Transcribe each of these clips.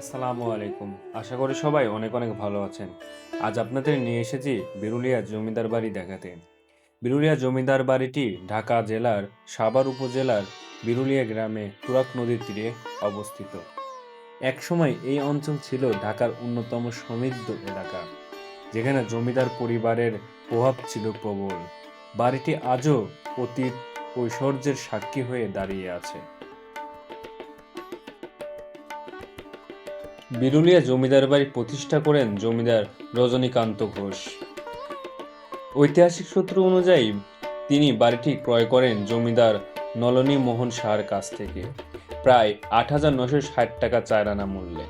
আসসালামু আলাইকুম। আশা করি সবাই অনেক অনেক ভালো আছেন। আজ আপনাদের নিয়ে এসেছি বিরুলিয়া জমিদার বাড়ি দেখাতে। বিরুলিয়া জমিদার বাড়িটি ঢাকা জেলার সাভার উপজেলার বিরুলিয়া গ্রামে তুরাক নদীর তীরে অবস্থিত। একসময় এই অঞ্চল ছিল ঢাকার অন্যতম সমৃদ্ধ এলাকা, যেখানে জমিদার পরিবারের প্রভাব ছিল প্রবল। বাড়িটি আজও অতীত ঐশ্বর্যের সাক্ষী হয়ে দাঁড়িয়ে আছে। বিরুলিয়া জমিদার বাড়ি প্রতিষ্ঠা করেন জমিদার রজনীকান্ত ঘোষ। ঐতিহাসিক সূত্র অনুযায়ী, তিনি বাড়িটি ক্রয় করেন জমিদার নলনী মোহন শাহর কাছ থেকে। প্রায় আট হাজার নশো ষাট টাকা মূল্যে।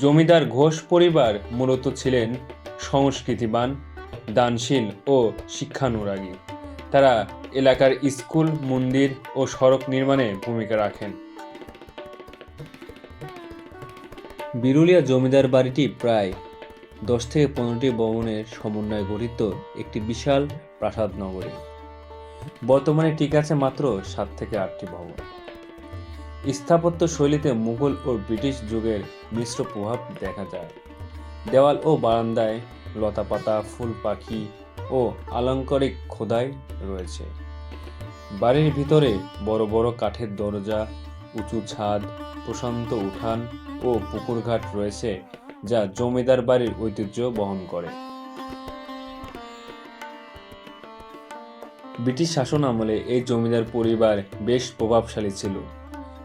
জমিদার ঘোষ পরিবার মূলত ছিলেন সংস্কৃতিবান, দানশীল ও শিক্ষানুরাগী। তারা এলাকার স্কুল, মন্দির ও সড়ক নির্মাণে ভূমিকা রাখেন। বিরুলিয়া জমিদার বাড়িটি প্রায় দশ থেকে পনেরোটি ভবনের সমন্বয়ে গঠিত একটি বিশাল প্রাসাদ নগরী। বর্তমানে ঠিক আছে মাত্র সাত থেকে আটটি ভবন। স্থাপত্য শৈলীতে মুঘল ও ব্রিটিশ যুগের মিশ্র প্রভাব দেখা যায়। দেওয়াল ও বারান্দায় লতাপাতা, ফুল পাখি ও আলংকারিক খোদাই রয়েছে। বাড়ির ভিতরে বড় বড় কাঠের দরজা উঁচু ছাদ, প্রশান্ত উঠান ও পুকুরঘাট রয়েছে যা জমিদার বাড়ির ঐতিহ্য বহন করে। ব্রিটিশ শাসন আমলে এই জমিদার পরিবার বেশ প্রভাবশালী ছিল।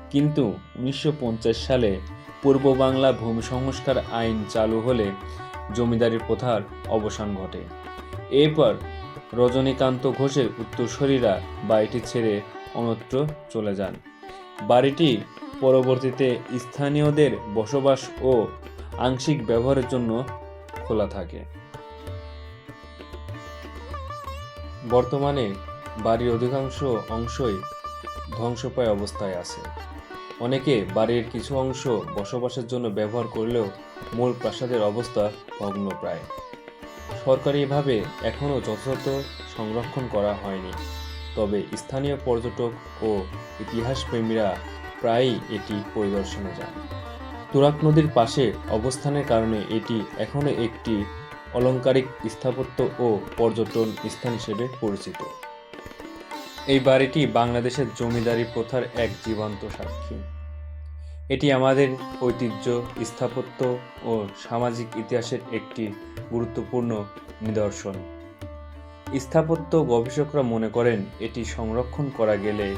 কিন্তু উনিশশো পঞ্চাশ সালে পূর্ব বাংলা ভূমি সংস্কার আইন চালু হলে জমিদারি প্রথার অবসান ঘটে। এরপর রজনীকান্ত ঘোষের উত্তরসূরিরা বাড়িটি ছেড়ে অন্যত্র চলে যান। বাড়িটি পরবর্তীতে স্থানীয়দের বসবাস ও আংশিক ব্যবহারের জন্য খোলা থাকে। বর্তমানে বাড়ির অধিকাংশ অংশই ধ্বংসপ্রায় অবস্থায় আছে। অনেকে বাড়ির কিছু অংশ বসবাসের জন্য ব্যবহার করলেও মূল প্রাসাদের অবস্থা ভগ্নপ্রায়। সরকারিভাবে এখনও যথাযথ সংরক্ষণ করা হয়নি। তবে স্থানীয় পর্যটক ও ইতিহাসপ্রেমীরা প্রায়ই এটি পরিদর্শনে যান। তুরাক নদীর পাশে অবস্থানের কারণে এটি এখনও একটি অলংকারিক স্থাপত্য ও পর্যটন স্থান হিসেবে পরিচিত। এই বাড়িটি বাংলাদেশের জমিদারি প্রথার এক জীবন্ত সাক্ষী। এটি আমাদের ঐতিহ্য, স্থাপত্য ও সামাজিক ইতিহাসের একটি গুরুত্বপূর্ণ নিদর্শন। স্থাপত্য গবেষকরা মনে করেন এটি সংরক্ষণ করা গেলে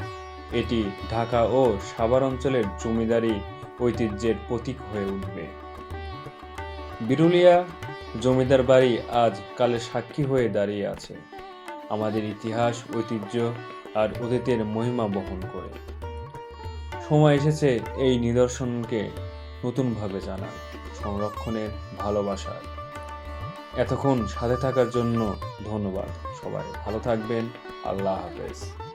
এটি ঢাকা ও সাভার অঞ্চলের জমিদারি ঐতিহ্যের প্রতীক হয়ে উঠবে। বিরুলিয়া জমিদার বাড়ি আজ কালের সাক্ষী হয়ে দাঁড়িয়ে আছে। আমাদের ইতিহাস, ঐতিহ্য আর অতীতের মহিমা বহন করে। সময় এসেছে এই নিদর্শনকে নতুনভাবে জানা সংরক্ষণের ভালোবাসার। এতক্ষণ সাথে থাকার জন্য ধন্যবাদ সবাই। ভালো থাকবেন। আল্লাহ হাফেজ।